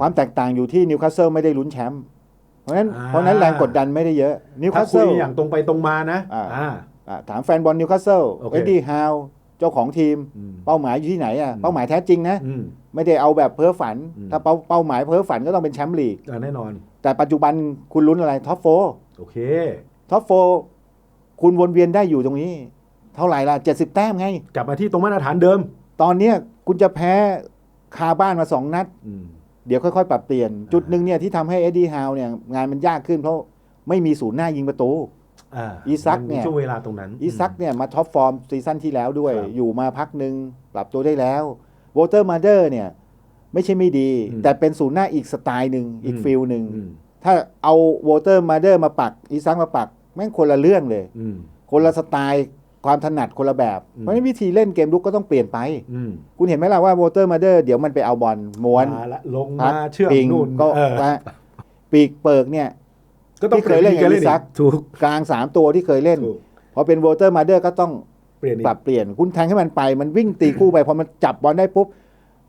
ความแตกต่างอยู่ที่นิวคาสเซิลไม่ได้ลุ้นแชมป์เพราะฉะนั้นอ่าเพราะฉะนั้นแรงกดดันไม่ได้เยอะนิวถ้าคาสคุเซิยลอย่างตรงไปตรงมานะอ่าอ่าอะถามแฟนบอลนิวคาสเซิลโอเคเอ็ดดี้ฮาวเจ้าของทีมอืมเป้าหมายอยู่ที่ไหนอะอืมเป้าหมายแท้จริงนะอืมไม่ได้เอาแบบเพ้อฝันอืมถ้าเป้าเป้าหมายเพ้อฝันก็ต้องเป็นแชมป์ลีกอ่าแน่นอน แต่ปัจจุบันคุณลุ้นอะไรท็อปโฟโอเคท็อปโฟคุณวนเวียนได้อยู่ตรงนี้ เท่าไหร่ล่ะ70แต้มไง กลับมาที่ตรงมาตรฐานเดิม ตอนเนี้ยคุณจะแพ้คาบ้านมาสองนัดอืม เดี๋ยวค่อยๆ ปรับเปลี่ยน จุดหนึ่งเนี่ยที่ทำให้เอ็ดดี้ฮาวเนี่ยงานมันยากขึ้นเพราะไม่มีศูนย์หน้ายิงประตูอ่าอีซักเนี่ย มัมีช่วงเวลาตรงนั้น อีซักเนี่ยมาท็อปฟอร์มซีซั่นที่แล้วด้วย ครับอยู่มาพักหนึ่งปรับตัวได้แล้ววอเตอร์มาเดอร์เนี่ยไม่ใช่ไม่ดี อืม แต่เป็นศูนย์หน้าอีกสไตล์หนึ่งอีกอืมฟิลหนึ่ง อืมถ้าเอาวอเตอร์มาเดอร์มาปัก อีซักมาปัก แม่งคนละเรื่องเลย อืมคนละสไตล์ ความถนัดคนละแบบอืมเพราะฉะนั้นวิธีเล่นเกมลุกก็ต้องเปลี่ยนไปอืมคุณเห็นไหมล่ะว่าวอเตอร์มาเดอร์เดี๋ยวมันไปเอาบอลม้วนมาละลงพัมากเชื่อมปิงนู่นก็เออนะปีกเปิกเนี่ยก็ต้องที่เคยเล่นกับปอีซักถูกกลางสามตัวที่เคยเล่นถูกพอเป็นวอเตอร์มาเดอร์ก็ต้องเปลี่ยนอีปรักบเปลี่ยนคุณแทงให้มันไปมันวิ่งตีคู่ไปพอมันจับบอลได้ปุ๊บ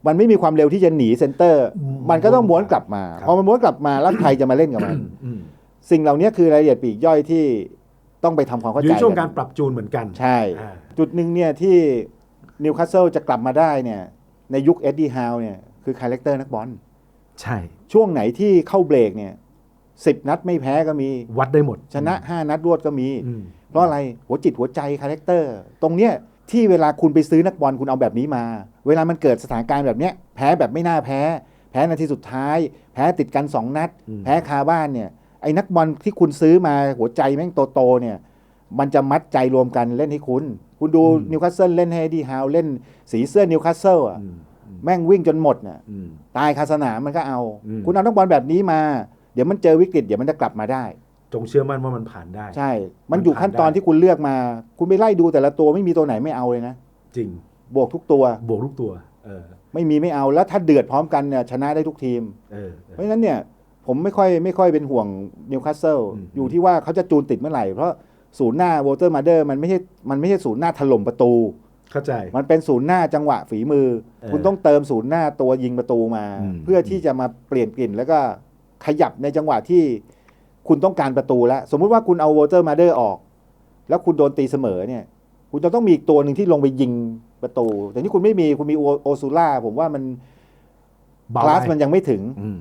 มันไม่มีความเร็วที่จะหนีเซนเตอร์อืมมันก็ต้องม้วนกลับมาครับพอมันม้วนกลับมาแล้วใครจะมาเล่นกับมันอืมสิ่งเหล่านี้คือรายละเอียดปลีกย่อยที่ ต้องไปทำความอเข้ายู่ใจในช่วงกัการปรับจูนเหมือนกัน ใช่อ่าจุดหนึ่งเนี่ยที่นิวคาสเซิลจะกลับมาได้เนี่ยในยุคเอ็ดดี้ฮาวเนี่ยคือคาแรคเตอร์นักบอลใช่ ช่วงไหนที่เข้าเบรกเนี่ยสิบนัดไม่แพ้ก็มีวัดได้หมด ชนะ5นัดรวดก็มีอืมเพราะอะไรหัวจิตหัวใจคาแรคเตอร์ ตรงเนี้ยที่เวลาคุณไปซื้อนักบอลคุณเอาแบบนี้มา เวลามันเกิดสถานการณ์แบบเนี้ยแพ้แบบไม่น่าแพ้ แพ้นาทีสุดท้าย แพ้ติดกัน2นัดอืมแพ้คาบ้านเนี่ย ไอ้นักบอลที่คุณซื้อมาหัวใจแม่งโตๆเนี่ย มันจะมัดใจรวมกันเล่นให้คุณ คุณดูนิวคาสเซิลเล่นให้ดีฮาวเล่นสีเสื้อนิวคาสเซิลอะอืมอืมแม่งวิ่งจนหมดน่ะอืมตายคาสนามมันก็เอาอืมคุณเอานักบอลแบบนี้มา เดี๋ยวมันเจอวิกฤตเดี๋ยวมันจะกลับมาได้ จงเชื่อมั่นว่ามันผ่านได้ ใช่ มันอยู่ขั้นตอนที่คุณเลือกมา คุณไปไล่ดูแต่ละตัวไม่มีตัวไหนไม่เอาเลยนะจริง บวกทุกตัว บวกทุกตัว เออ ไม่มีไม่เอาแล้วถ้าเดือดพร้อมกันเนี่ยชนะได้ทุกทีม เออ เพราะฉะนั้นเนี่ย ผมไม่ค่อยไม่ค่อยเป็นห่วงนิวคาสเซิลอืมอยู่ที่ว่าเขาจะจูนติดเมื่อไหร่ เพราะศูนย์หน้าวอเตอร์มาเดอร์มันไม่ใช่มันไม่ใช่ศูนย์หน้าถล่มประตู เข้าใจ มันเป็นศูนย์หน้าจังหวะฝีมือเออคุณต้องเติมศูนย์หน้าตัวยิงประตูมาอืมเพื่อที่จะมาเปลี่ยนกลิ่น แล้วก็ขยับในจังหวะที่คุณต้องการประตูแล้ว สมมุติว่าคุณเอาวอเตอร์มาเดอร์ออก แล้วคุณโดนตีเสมอเนี่ย คุณจะต้องมีอีกตัวหนึ่งที่ลงไปยิงประตู แต่นี่คุณไม่มีคุณมีโอโอซูล่าผมว่ามันเบาคลาสไปมันยังไม่ถึงอืม